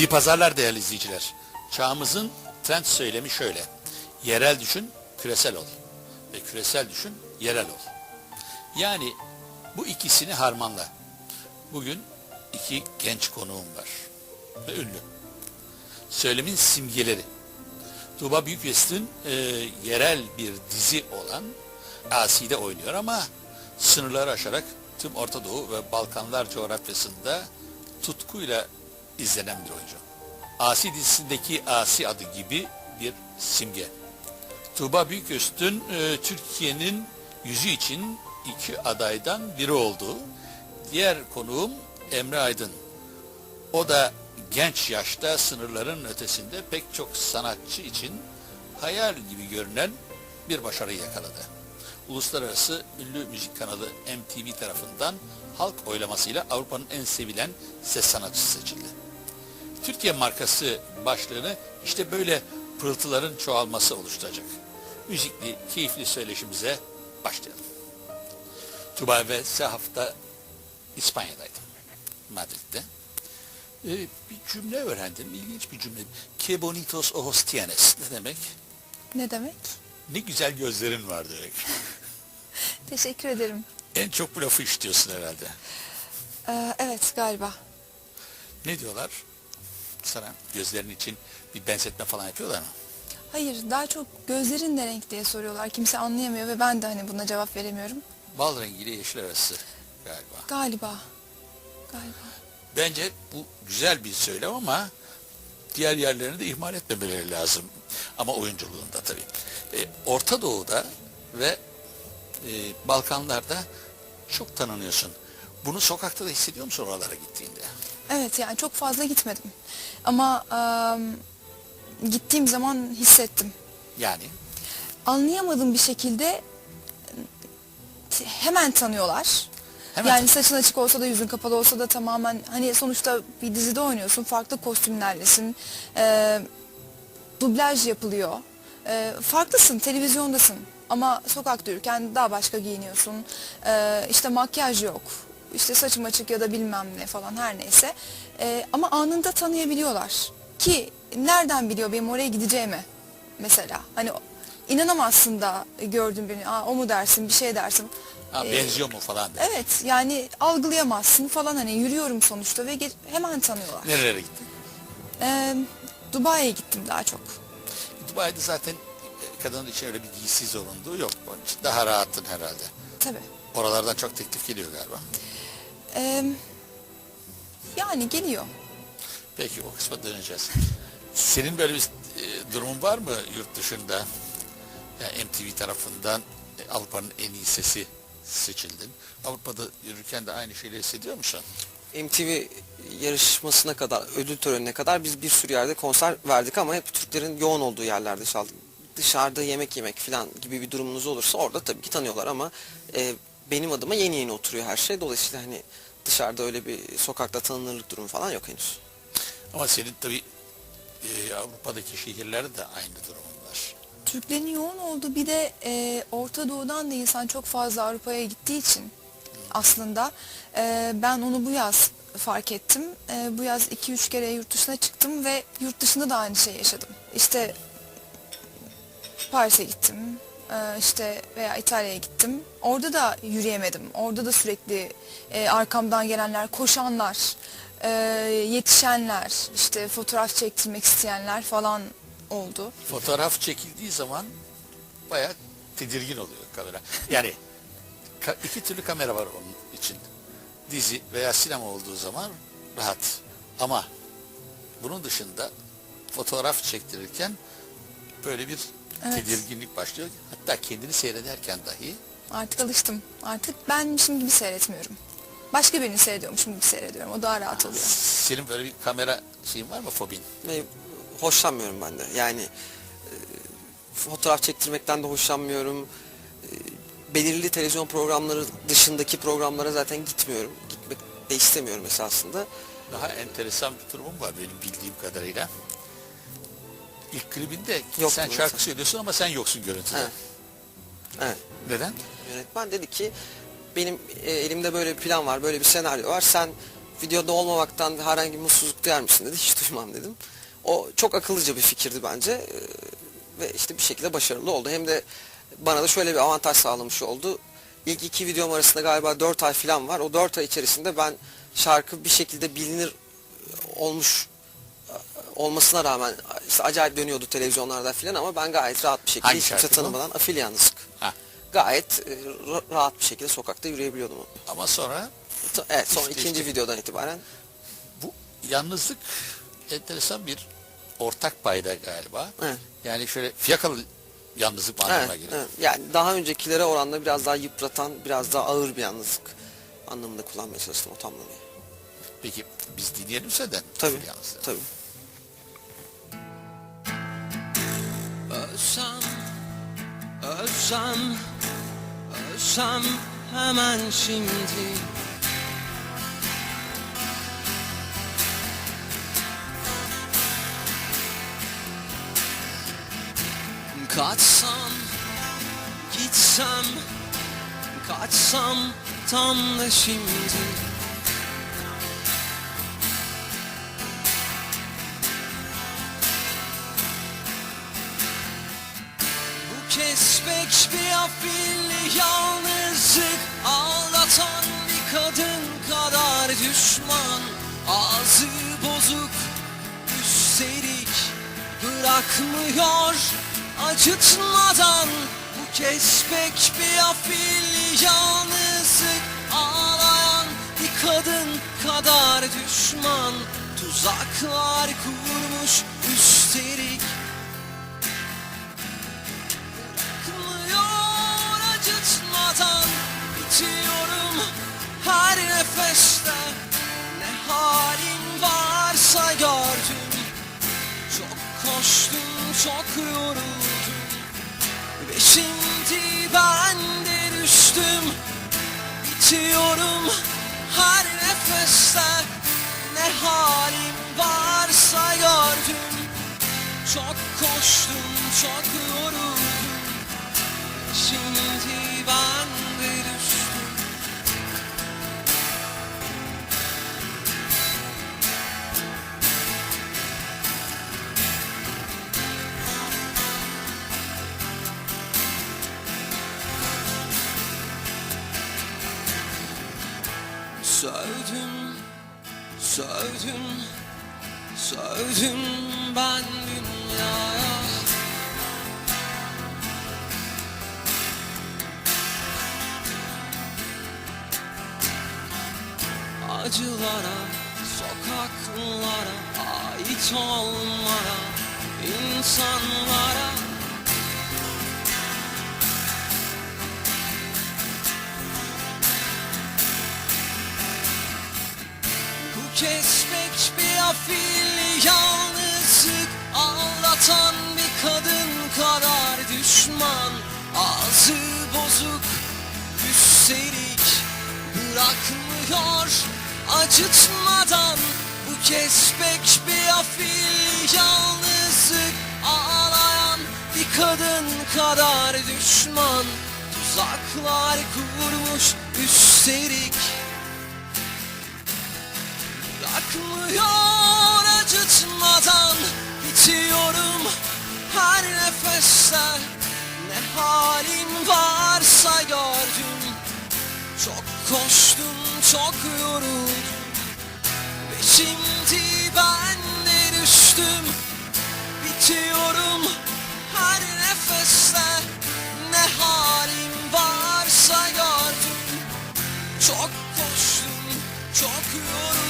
İyi pazarlar değerli izleyiciler. Çağımızın trend söylemi şöyle. Yerel düşün, küresel ol. Ve küresel düşün, yerel ol. Yani bu ikisini harmanla. Bugün iki genç konuğum var. Ve ünlü. Söylemin simgeleri. Tuğba Büyüküstün e, yerel bir dizi olan Asi'de oynuyor ama sınırları aşarak tüm Orta Doğu ve Balkanlar coğrafyasında tutkuyla izlenen bir oyuncu. Asi dizisindeki Asi adı gibi bir simge. Tuğba Büyüküstün e, Türkiye'nin yüzü için iki adaydan biri oldu. Diğer konuğum Emre Aydın. O da genç yaşta sınırların ötesinde pek çok sanatçı için hayal gibi görünen bir başarı yakaladı. Uluslararası ünlü müzik kanalı MTV tarafından halk oylamasıyla Avrupa'nın en sevilen ses sanatçısı seçildi. Türkiye markası başlığını işte böyle pırıltıların çoğalması oluşturacak. Müzikli, keyifli söyleşimize başlayalım. Tuba ve hafta İspanya'daydım. Madrid'de. Ee, bir cümle öğrendim. İlginç bir cümle. Que bonitos ojos tienes. Ne demek? Ne demek? Ne güzel gözlerin var demek. Teşekkür ederim. en çok bu lafı işitiyorsun herhalde. Ee, evet galiba. Ne diyorlar? Sana gözlerin için bir benzetme falan yapıyorlar mı? Hayır daha çok gözlerin ne renk diye soruyorlar. Kimse anlayamıyor ve ben de hani buna cevap veremiyorum. Bal rengiyle yeşil arası galiba. Galiba. Galiba. Bence bu güzel bir söylem ama diğer yerlerini de ihmal etmemeleri lazım. Ama oyunculuğunda tabii. Ee, Orta Doğu'da ve e, Balkanlarda çok tanınıyorsun. Bunu sokakta da hissediyor musun oralara gittiğinde? Evet yani çok fazla gitmedim. Ama em, gittiğim zaman hissettim. Yani Anlayamadığım bir şekilde hemen tanıyorlar. Hemen yani saçın açık olsa da yüzün kapalı olsa da tamamen hani sonuçta bir dizide oynuyorsun farklı kostümlerlesin Ee, dublaj yapılıyor Ee, farklısın televizyondasın ama sokakta yürürken daha başka giyiniyorsun Ee, işte makyaj yok işte saçım açık ya da bilmem ne falan her neyse Ee, ama anında tanıyabiliyorlar ki nereden biliyor benim oraya gideceğimi mesela hani inanamazsın da gördüğün birini Aa, o mu dersin bir şey dersin ha, Ee, benziyor mu falan de. Evet yani algılayamazsın falan hani yürüyorum sonuçta ve hemen tanıyorlar. Nerelere gittin? Ee, Dubai'ye gittim daha çok. Dubai'de zaten e, kadının için öyle bir giysi zorunluluğu yok. Daha rahattın herhalde. Tabii. Oralardan çok teklif geliyor galiba. Ee, yani geliyor. Peki o kısma döneceğiz. Senin böyle bir e, durumun var mı yurt dışında? Yani MTV tarafından e, Avrupa'nın en iyi sesi seçildin. Avrupa'da yürürken de aynı şeyleri hissediyor musun? MTV yarışmasına kadar, ödül törenine kadar biz bir sürü yerde konser verdik ama hep Türklerin yoğun olduğu yerlerde çaldık. Dışarıda yemek yemek falan gibi bir durumunuz olursa orada tabii ki tanıyorlar ama e, benim adıma yeni yeni oturuyor her şey. Dolayısıyla hani dışarıda öyle bir sokakta tanınırlık durumu falan yok henüz. Ama senin tabii e, Avrupa'daki şehirlerde de aynı durumun var. Türklerin yoğun olduğu bir de e, Orta Doğu'dan da insan çok fazla Avrupa'ya gittiği için aslında e, ben onu bu yaz fark ettim. E, bu yaz 2-3 kere yurt dışına çıktım ve yurt dışında da aynı şeyi yaşadım. İşte Paris'e gittim. E, işte veya İtalya'ya gittim. Orada da yürüyemedim. Orada da sürekli e, arkamdan gelenler, koşanlar, e, yetişenler, işte fotoğraf çektirmek isteyenler falan oldu. Fotoğraf çekildiği zaman bayağı tedirgin oluyor kamera. Yani iki türlü kamera var onun için. Dizi veya sinema olduğu zaman rahat. Ama bunun dışında fotoğraf çektirirken böyle bir Evet. tedirginlik başlıyor. Hatta kendini seyrederken dahi Artık alıştım. Artık benmişim gibi seyretmiyorum. Başka birini seyrediyormuşum gibi seyrediyorum. O daha rahat oluyor. senin böyle bir kamera şeyin var mı fobin? Ve hoşlanmıyorum ben de. Yani e, fotoğraf çektirmekten de hoşlanmıyorum. E, belirli televizyon programları dışındaki programlara zaten gitmiyorum. Gitmek de istemiyorum esasında. Daha enteresan bir durumum var benim bildiğim kadarıyla. İlk klibinde Yok sen şarkı mesela? söylüyorsun ama sen yoksun görüntüde. Evet. Evet. Neden? Yönetmen dedi ki benim e, elimde böyle bir plan var, böyle bir senaryo var. Sen videoda olmamaktan herhangi bir mutsuzluk duyar mısın dedi. Hiç duymam dedim. O çok akıllıca bir fikirdi bence. Ee, ve işte bir şekilde başarılı oldu. Hem de bana da şöyle bir avantaj sağlamış oldu. İlk iki videom arasında galiba 4 ay falan var. O 4 ay içerisinde ben şarkı bir şekilde bilinir olmuş olmasına rağmen işte acayip dönüyordu televizyonlarda filan ama ben gayet rahat bir şekilde Hangi hiç kimse şarkı bu? tanımadan afil yalnızlık. Ha. Gayet e, ra- rahat bir şekilde sokakta yürüyebiliyordum. Ama sonra Ta- Evet sonra İşte ikinci işte. videodan itibaren bu yalnızlık enteresan bir ortak payda galiba. Evet. Yani şöyle fiyakalı yalnızlık anlamına evet, geliyor. evet. yani daha öncekilere oranla biraz daha yıpratan, biraz daha ağır bir yalnızlık anlamında kullanmaya çalıştım o tamlamayı. Peki biz dinleyelim senden. Tabii, Yalnızlığı. tabii. Ölsem, ölsem, ölsem hemen şimdi. Kaçsam, gitsem, kaçsam tam da şimdi afilli yalnızlık Ağlatan bir kadın kadar düşman. Ağzı bozuk üstelik Bırakmıyor. Acıtmadan Bu kesmek bir afilli yalnızlık Ağlayan bir kadın kadar düşman. Tuzaklar kurmuş üstelik her nefeste. Ne halin varsa gördüm. Çok koştum çok yoruldum. Ve şimdi ben de düştüm. Bitiyorum her nefeste. Ne halim varsa gördüm. Çok koştum çok yoruldum. Şimdi Sövdüm, sövdüm, sövdüm ben dünyaya. Acılara, sokaklara, ait olmaya, insanlara kesmek bir afilli yalnızlık. Ağlatan bir kadın kadar düşman. Ağzı bozuk üstelik Bırakmıyor. Acıtmadan Bu kesmek bir afilli yalnızlık. Ağlayan bir kadın kadar düşman. Tuzaklar kurmuş üstelik Bırakmıyor acıtmadan Bitiyorum her nefeste. Ne halim varsa gördüm Çok koştum çok yoruldum. Ve şimdi ben de düştüm Bitiyorum her nefeste. Ne halim varsa gördüm çok koştum, çok yoruldum